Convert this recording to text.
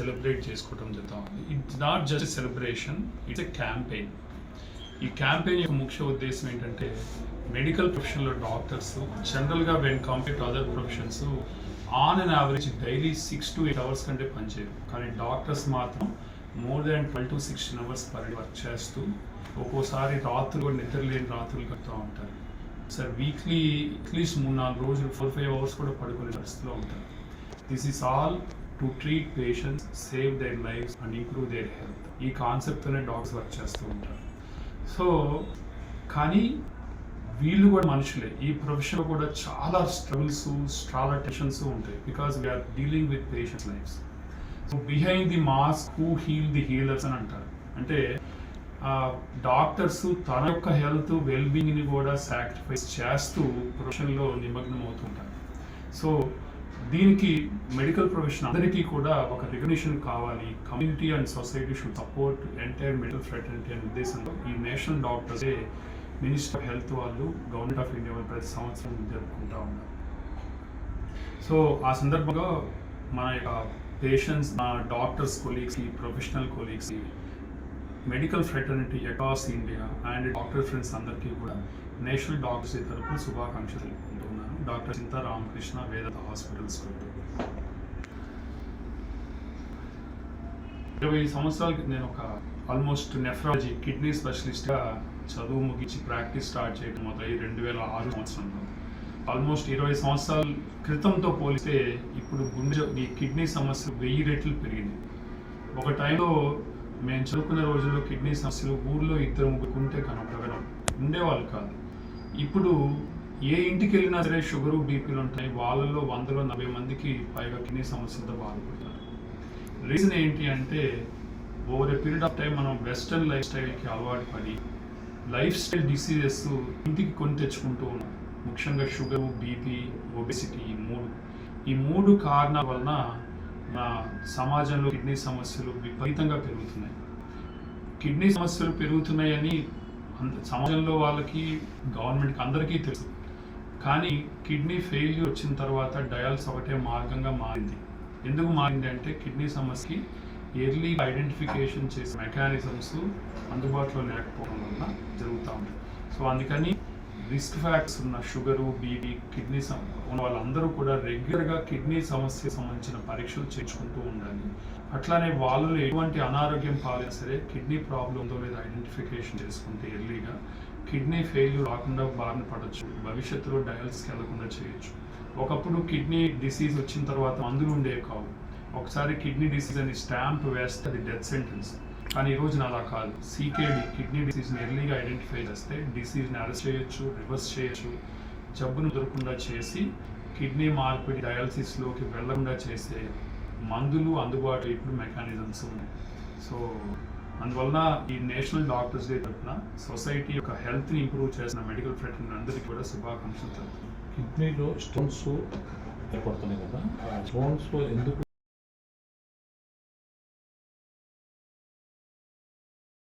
Celebrate చేసుకోవడం జరుగుతూ ఉంది it's not just celebration it's a campaign ఈ క్యాంపెయిన్ యొక్క ముఖ్య ఉద్దేశం ఏంటంటే మెడికల్ ప్రొఫెషన్లో డాక్టర్స్ జనరల్గా when compare to other professions on and average daily six to eight hours కంటే పనిచేయరు. కానీ డాక్టర్స్ మాత్రం more than twelve to sixteen hours per day work చేస్తూ ఒక్కోసారి రాత్రులు కూడా నిద్ర లేని రాత్రులు కడుతూ ఉంటారు. సార్ వీక్లీ అట్లీస్ట్ మూడు నాలుగు రోజులు ఫోర్ ఫైవ్ అవర్స్ కూడా పడుకునే పరిస్థితిలో ఉంటారు. This is all to treat patients save their lives and improve their health ఈ కాన్సెప్ట్తోనే డాక్టర్స్ వర్క్ చేస్తూ ఉంటారు. సో కానీ వీళ్ళు కూడా మనుషులే. ఈ ప్రొఫెషన్లో కూడా చాలా స్ట్రగుల్స్ చాలా టెన్షన్స్ ఉంటాయి because we are dealing with patient lives so behind the mask who heal the healers అని అంటారు. అంటే డాక్టర్స్ తన యొక్క హెల్త్ వెల్బీయింగ్ని కూడా సాక్రిఫైస్ చేస్తూ ప్రొఫెషన్లో నిమగ్నం అవుతుంటారు సో దీనికి మెడికల్ ప్రొఫెషన్ అందరికీ కూడా ఒక రికగ్నిషన్ కావాలి. Community and society should support entire medical fraternity అనే ఉద్దేశంలో ఈ national doctors minister of health వాళ్ళు గవర్నమెంట్ ఆఫ్ ఇండియా ప్రతి సంవత్సరం జరుపుకుంటా ఉన్నారు. సో ఆ సందర్భంగా మన యొక్క పేషెంట్స్ మా doctors colleagues professional colleagues medical fraternity across India and doctor friends అందరికీ కూడా నేషనల్ డాక్టర్స్ డే తరపున శుభాకాంక్షలు తెలుపుకుంటున్నాను డాక్టర్ చింతా రామకృష్ణ వేదాంత హాస్పిటల్స్ ఇరవై సంవత్సరాలకి నేను ఒక ఆల్మోస్ట్ నెఫ్రాలజీ కిడ్నీ స్పెషలిస్ట్గా చదువు ముగించి ప్రాక్టీస్ స్టార్ట్ చేయడం మొదలై రెండు వేల ఆరు సంవత్సరంలో. ఆల్మోస్ట్ ఇరవై సంవత్సరాల క్రితంతో పోలిస్తే ఇప్పుడు గుండె ఈ కిడ్నీ సమస్య వెయ్యి రెట్లు పెరిగింది. ఒక టైంలో మేము చదువుకున్న రోజుల్లో కిడ్నీ సమస్యలు ఊర్లో ఇద్దరు ముగ్గురు ఉంటే ఉండేవాళ్ళు కాదు. ఇప్పుడు ఏ ఇంటికి వెళ్ళినా సరే షుగరు బీపీలు ఉంటాయి. వాళ్ళల్లో వందలో నలభై మందికి పైగా కిడ్నీ సమస్యలతో బాధపడుతున్నారు రీజన్ ఏంటి అంటే over a period of time మనం వెస్టర్న్ లైఫ్ స్టైల్కి అలవాటు పడి లైఫ్ స్టైల్ డిసీజెస్ ఇంటికి కొని తెచ్చుకుంటూ ఉన్నాం. ముఖ్యంగా షుగర్ బీపీ ఒబెసిటీ ఈ మూడు. ఈ మూడు కారణాల వలన మన సమాజంలో కిడ్నీ సమస్యలు విపరీతంగా పెరుగుతున్నాయి. కిడ్నీ సమస్యలు పెరుగుతున్నాయని అంత సమాజంలో వాళ్ళకి గవర్నమెంట్కి అందరికీ తెలుసు. కానీ కిడ్నీ ఫెయిల్యూర్ వచ్చిన తర్వాత డయాల్స్ ఒకటే మార్గంగా మారింది. ఎందుకు మారింది అంటే కిడ్నీ సమస్యకి ఎర్లీ ఐడెంటిఫికేషన్ చేసే మెకానిజమ్స్ అందుబాటులో లేకపోవడం వల్ల జరుగుతూ ఉంది. సో అందుకని రిస్క్ ఫ్యాక్ట్స్ ఉన్న షుగరు బీపీ కిడ్నీ సమ ఉన్న వాళ్ళందరూ కూడా రెగ్యులర్గా కిడ్నీ సమస్య సంబంధించిన పరీక్షలు చేయించుకుంటూ ఉండాలి. అట్లానే వాళ్ళు ఎటువంటి అనారోగ్యం పాలైనా సరే కిడ్నీ ప్రాబ్లంతో మీద లేదా ఐడెంటిఫికేషన్ చేసుకుంటే ఎర్లీగా కిడ్నీ ఫెయిల్యూర్ రాకుండా బారిన పడవచ్చు భవిష్యత్తులో డయాలసిస్కి వెళ్ళకుండా చేయొచ్చు. ఒకప్పుడు కిడ్నీ డిసీజ్ వచ్చిన తర్వాత మందులు ఉండేవి కావు. ఒకసారి కిడ్నీ డిసీజ్ అని స్టాంప్ వేస్తే అది డెత్ సెంటెన్స్. కానీ ఈ రోజున అలా కాదు. సీకేడి కిడ్నీ డిసీజ్ని ఎర్లీగా ఐడెంటిఫై చేస్తే డిసీజ్ని అరెస్ట్ చేయొచ్చు రివర్స్ చేయొచ్చు. జబ్బును దొరకకుండా చేసి కిడ్నీ మార్పిడి డయాలసిస్లోకి వెళ్ళకుండా చేసే మందులు అందుబాటు ఇప్పుడు మెకానిజమ్స్ ఉన్నాయి. సో అందువలన ఈ నేషనల్ డాక్టర్స్ డే తరఫున సొసైటీ యొక్క హెల్త్ని ఇంప్రూవ్ చేసిన మెడికల్ ఫ్రెండ్ అందరికీ కూడా శుభాకాంక్షలు తెలుపుతున్నాను కిడ్నీలో స్టోన్స్ ఏర్పడుతున్నాయి కదా. స్టోన్స్ ఎందుకు